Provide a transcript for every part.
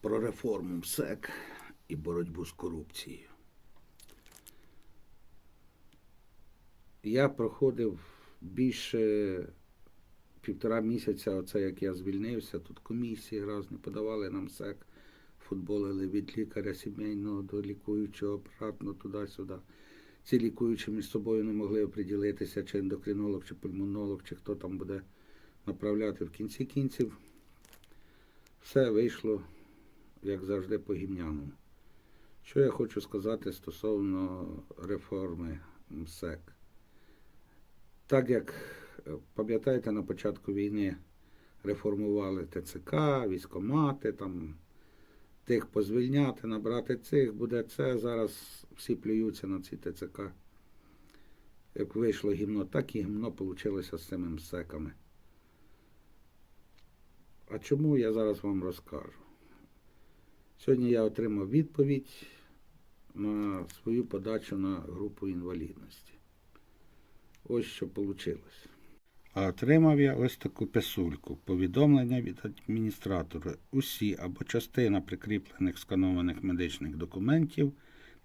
про реформу МСЕК і боротьбу з корупцією. Я проходив більше півтора місяця, оце як я звільнився, тут комісії різні подавали нам МСЕК, футболили від лікаря сімейного до лікуючого апаратно туди-сюди. Ці лікуючі між собою не могли оприділитися, чи ендокринолог, чи пульмонолог, чи хто там буде направляти в кінці кінців. Все вийшло, як завжди, по гімняному. Що я хочу сказати стосовно реформи МСЕК? Так як, е, пам'ятаєте, на початку війни реформували ТЦК, військомати, там, тих позвільняти, набрати цих, буде це. Зараз всі плюються на ці ТЦК. Як вийшло гімно, так і гімно вийшло з цими МСЕКами. А чому я зараз вам розкажу? Сьогодні я отримав відповідь на свою подачу на групу інвалідності. Ось що вийшло. А отримав я ось таку писульку. Повідомлення від адміністратора. Усі або частина прикріплених сканованих медичних документів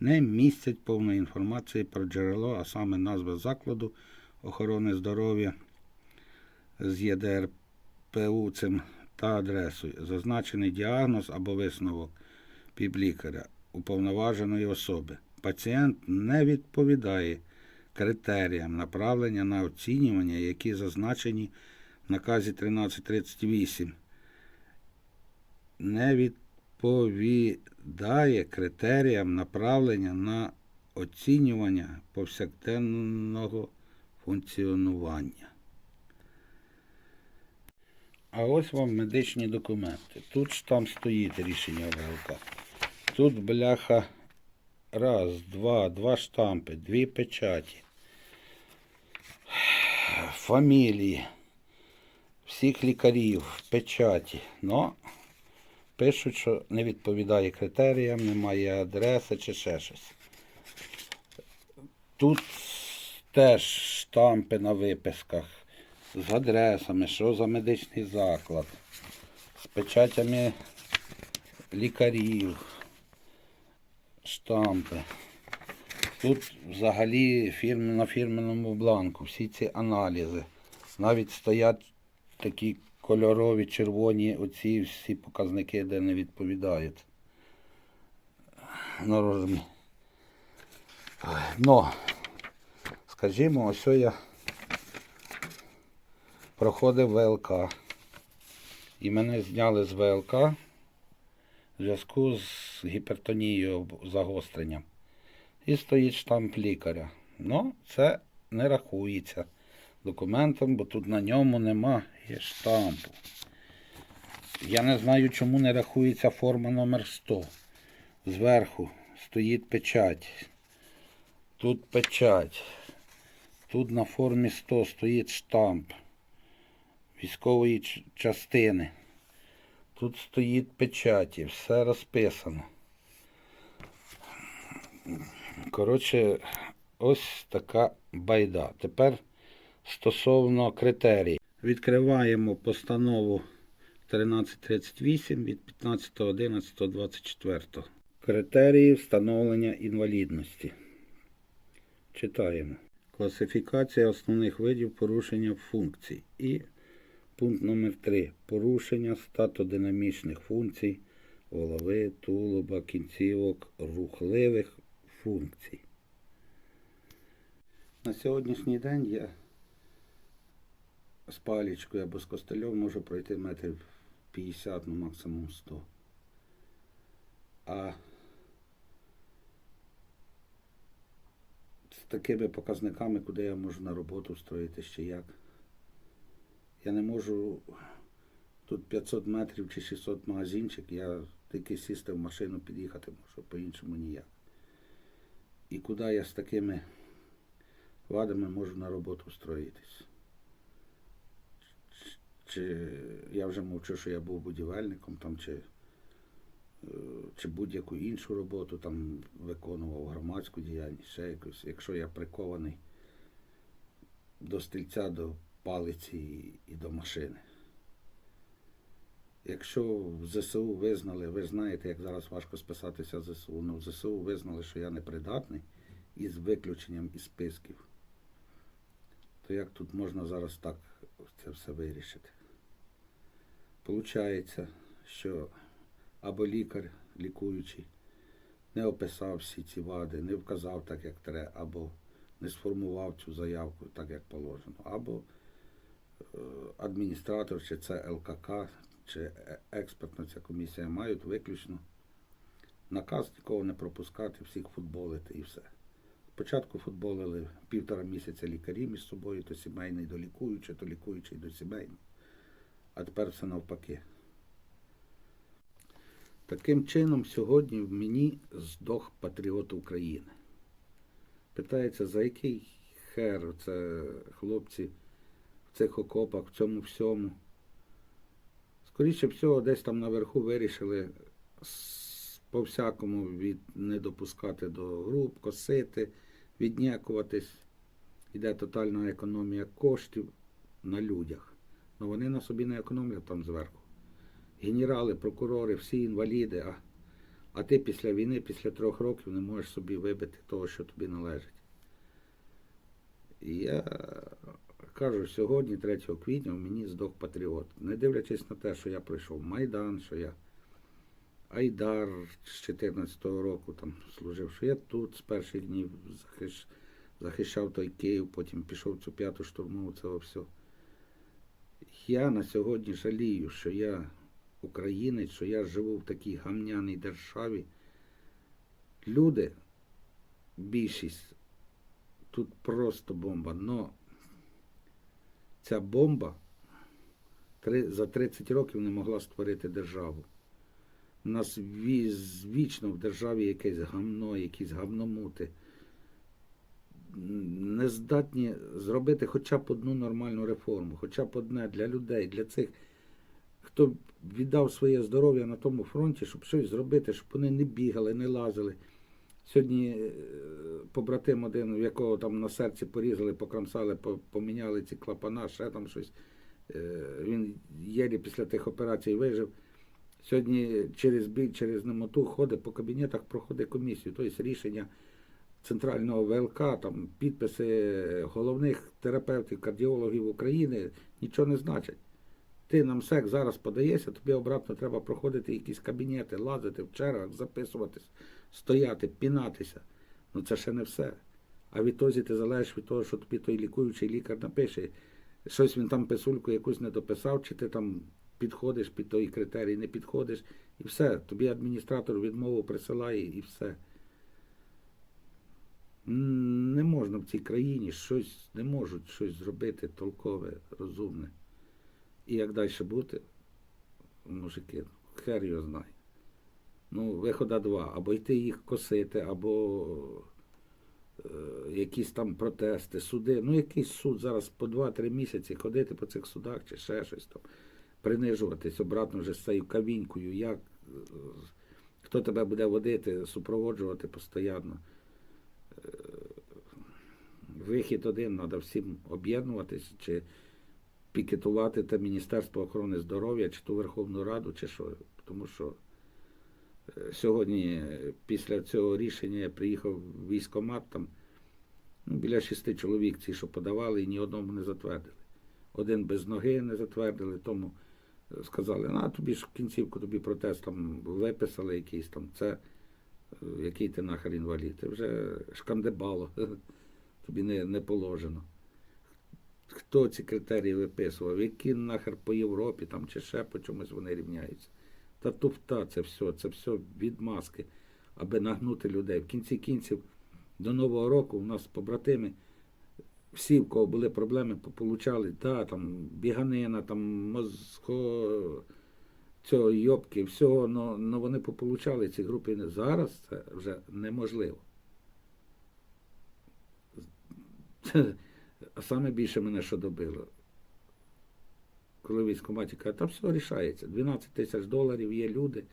не містять повної інформації про джерело, а саме назва закладу охорони здоров'я з ЄДРПУ цим та адресою, зазначений діагноз або висновок півлікаря уповноваженої особи. Пацієнт не відповідає критеріям направлення на оцінювання, які зазначені в наказі 1338. Не відповідає критеріям направлення на оцінювання повсякденного функціонування. А ось вам медичні документи. Тут ж там стоїть рішення ВЛК. Тут бляха раз, два, два штампи, дві печаті. Фамілії. Всіх лікарів, печаті. Но пишуть, що не відповідає критеріям, немає адреси чи ще щось. Тут теж штампи на виписках з адресами, що за медичний заклад, з печатями лікарів, штампи. Тут взагалі фірм, на фірменному бланку всі ці аналізи. Навіть стоять такі кольорові, червоні оці всі показники, де не відповідають. Нормі. Но, скажімо, ось я проходив ВЛК. І мене зняли з ВЛК в зв'язку з гіпертонією загостренням. І стоїть штамп лікаря. Ну, це не рахується документом, бо тут на ньому нема штампу. Я не знаю, чому не рахується форма номер 100. Зверху стоїть печать. Тут печать. Тут на формі 100 стоїть штамп військової частини. Тут стоїть печаті, все розписано. Коротше, ось така байда. Тепер стосовно критерій. Відкриваємо постанову 1338 від 15.11.24. Критерії встановлення інвалідності. Читаємо. Класифікація основних видів порушення функцій. І пункт номер 3. Порушення статодинамічних функцій голови, тулуба, кінцівок, рухливих функцій. На сьогоднішній день я з палічкою або з костелем можу пройти метрів 50, ну максимум 100. А з такими показниками, куди я можу на роботу встроїти ще як. Я не можу тут 500 метрів чи 600 магазинчик, я тільки сісти в машину, під'їхати можу, по-іншому ніяк. І куди я з такими вадами можу на роботу встроїтись? Чи я вже мовчу, що я був будівельником там, чи, е, чи будь-яку іншу роботу там виконував громадську діяльність, ще якусь, якщо я прикований до стільця, до палиці і, до машини. Якщо в ЗСУ визнали, ви знаєте, як зараз важко списатися з ЗСУ, ну в ЗСУ визнали, що я непридатний із виключенням із списків, то як тут можна зараз так це все вирішити? Получається, що або лікар лікуючий не описав всі ці вади, не вказав так, як треба, або не сформував цю заявку так, як положено, або адміністратор, чи це ЛКК, чи е- експертна ця комісія мають виключно наказ нікого не пропускати, всіх футболити і все. Спочатку футболили півтора місяця лікарі між собою, то сімейний до лікуючий, то лікуючий до сімейного. А тепер все навпаки. Таким чином, сьогодні в мені здох патріот України. Питається, за який хер це хлопці цих окопах, в цьому всьому. Скоріше всього, десь там наверху вирішили по-всякому від не допускати до груп, косити, віднякуватись. Іде тотальна економія коштів на людях. Ну вони на собі не економлять там зверху. Генерали, прокурори, всі інваліди, а, а ти після війни, після трьох років не можеш собі вибити того, що тобі належить. І я кажу, сьогодні, 3 квітня, в мені здох патріот. Не дивлячись на те, що я пройшов Майдан, що я Айдар з 14-го року там служив, що я тут з перших днів захищ... захищав той Київ, потім пішов цю п'яту штурмову, це все. Я на сьогодні жалію, що я українець, що я живу в такій гамняній державі. Люди, більшість, тут просто бомба. Но ця бомба за 30 років не могла створити державу. У нас вічно в державі якесь гамно, якісь гамномути. Не здатні зробити хоча б одну нормальну реформу, хоча б одне для людей, для цих, хто віддав своє здоров'я на тому фронті, щоб щось зробити, щоб вони не бігали, не лазили. Сьогодні е, побратим один, в якого там на серці порізали, покромсали, поміняли ці клапана, ще там щось. Е, Він єлі після тих операцій вижив. Сьогодні через біль, через немоту ходить по кабінетах, проходить комісію. Тобто рішення центрального ВЛК, там підписи головних терапевтів, кардіологів України нічого не значать. Ти на МСЕК зараз подаєшся, тобі обратно треба проходити якісь кабінети, лазити в чергах, записуватись, стояти, пінатися. Ну це ще не все. А відтоді ти залежиш від того, що тобі той лікуючий лікар напише. Щось він там писульку якусь не дописав, чи ти там підходиш під той критерій, не підходиш, і все. Тобі адміністратор відмову присилає і все. Не можна в цій країні щось, не можуть щось зробити толкове, розумне. І як далі бути, мужики, хер його знає. Ну, вихода два. Або йти їх косити, або е, якісь там протести, суди. Ну, якийсь суд зараз по 2-3 місяці ходити по цих судах чи ще щось там, принижуватись обратно вже з цією кавінькою, як, е, хто тебе буде водити, супроводжувати постійно. Е, Вихід один, треба всім об'єднуватись, чи пікетувати те Міністерство охорони здоров'я, чи ту Верховну Раду, чи що. Тому що е, сьогодні після цього рішення я приїхав в військкомат, там ну, біля шести чоловік ці, що подавали, і ні одному не затвердили. Один без ноги не затвердили, тому е, сказали, на тобі ж кінцівку тобі протест там виписали якийсь там, це е, який ти нахер інвалід, ти вже шкандебало, тобі не, не положено. Хто ці критерії виписував, які нахер по Європі там чи ще по чомусь вони рівняються. Та туфта, це все, це все відмазки, аби нагнути людей. В кінці кінців до Нового року у нас побратими, всі, в кого були проблеми, получали, да, там біганина, там мозго, цього йобки, всього, но вони пополучали ці групи. Зараз це вже неможливо. А саме більше мене що добило. Коли військкоматі кажуть, там все рішається. 12 тисяч доларів є люди,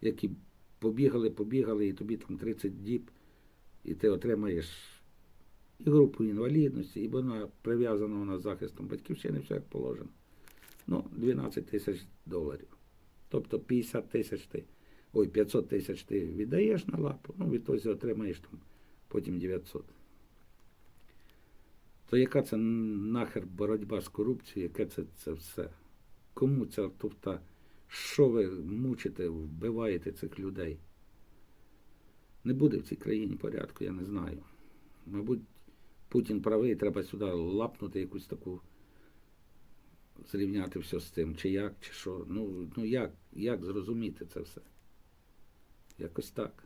які побігали, побігали, і тобі там 30 діб, і ти отримаєш і групу інвалідності, і вона прив'язана вона з захистом батьківщини, все як положено. Ну, 12 тисяч доларів. Тобто 50 тисяч ти, ой, 500 тисяч ти віддаєш на лапу, ну відтоді отримаєш там потім 900. То яка це нахер боротьба з корупцією, яке це, це все? Кому ця туфта? Що ви мучите, вбиваєте цих людей? Не буде в цій країні порядку, я не знаю. Мабуть, Путін правий, треба сюди лапнути якусь таку, зрівняти все з цим, чи як, чи що. Ну, ну як, як зрозуміти це все? Якось так.